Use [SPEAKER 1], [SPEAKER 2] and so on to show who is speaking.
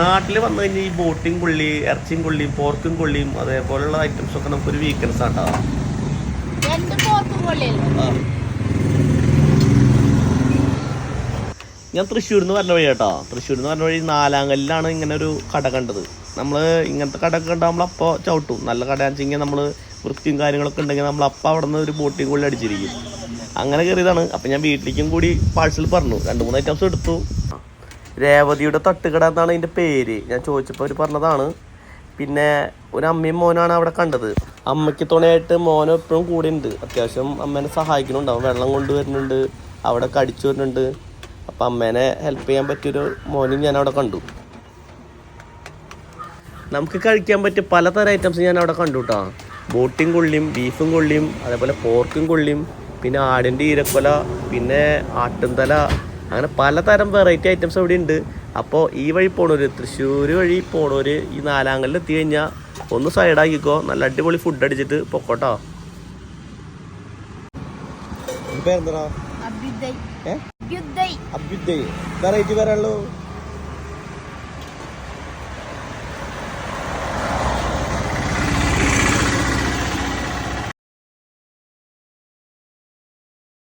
[SPEAKER 1] നാട്ടിൽ വന്നു കഴിഞ്ഞാൽ ഈ ബോട്ടിങ് കൊള്ളി ഇറച്ചിയും കൊള്ളിയും പോർക്കും കൊള്ളിയും അതേപോലെയുള്ള ഐറ്റംസ് ഒക്കെ നമുക്കൊരു വീക്ക്നെസ് ആട്ടാ. ഞാൻ തൃശ്ശൂരിൽ നിന്ന് പറഞ്ഞ വഴി കേട്ടോ തൃശ്ശൂരിൽ നിന്ന് പറഞ്ഞ വഴി നാലാങ്കല്ലിലാണ് ഇങ്ങനെ ഒരു കട കണ്ടത്. നമ്മൾ ഇങ്ങനത്തെ കട ഒക്കെ കണ്ടാൽ നമ്മളപ്പോൾ ചവിട്ടും. നല്ല കട വെച്ചെങ്കിൽ നമ്മൾ വൃത്തിയും കാര്യങ്ങളൊക്കെ ഉണ്ടെങ്കിൽ നമ്മൾ അപ്പം അവിടെ നിന്ന് ഒരു ബോട്ടിങ് കൊള്ളി അടിച്ചിരിക്കും. അങ്ങനെ കയറിയതാണ് അപ്പം ഞാൻ വീട്ടിലേക്കും കൂടി പാഴ്സൽ പറഞ്ഞു. രണ്ട് മൂന്ന് ഐറ്റംസ് എടുത്തു. രേവതിയുടെ തട്ടുകട എന്നാണ് അതിന്റെ പേര്. ഞാൻ ചോദിച്ചപ്പോൾ അവർ പറഞ്ഞതാണ്. പിന്നെ ഒരു അമ്മയും മോനാണ് അവിടെ കണ്ടത്. അമ്മയ്ക്ക് തുണയായിട്ട് മോനും എപ്പോഴും കൂടെ ഉണ്ട്. അത്യാവശ്യം അമ്മേനെ സഹായിക്കുന്നുണ്ടാവും വെള്ളം കൊണ്ടുവരുന്നുണ്ട്. അവിടെ കടിച്ചു വരുന്നുണ്ട്. അപ്പം അമ്മേനെ ഹെൽപ്പ് ചെയ്യാൻ പറ്റിയൊരു മോനും ഞാൻ അവിടെ കണ്ടു. നമുക്ക് കഴിക്കാൻ പറ്റിയ പലതരം ഐറ്റംസ് ഞാൻ അവിടെ കണ്ടു കേട്ടോ ബോട്ടിയും കൊള്ളിയും ബീഫും കൊള്ളിയും അതേപോലെ പോർക്കും കൊള്ളിയും പിന്നെ ആടിന്റെ ഈരക്കൊല പിന്നെ ആട്ടുംതല അങ്ങനെ പലതരം വെറൈറ്റി ഐറ്റംസ് അവിടെ ഉണ്ട്. അപ്പോൾ ഈ വഴി പോണവര് തൃശ്ശൂർ വഴി പോണവര് ഈ നാലാങ്കലിൽ എത്തി കഴിഞ്ഞാൽ ഒന്ന് സൈഡാക്കിക്കോ നല്ല അടിപൊളി ഫുഡ് അടിച്ചിട്ട് പൊക്കോട്ടോ.
[SPEAKER 2] അഭ്യുദയ്
[SPEAKER 1] അഭ്യുദയ് വെറൈറ്റി വരാനുള്ളൂ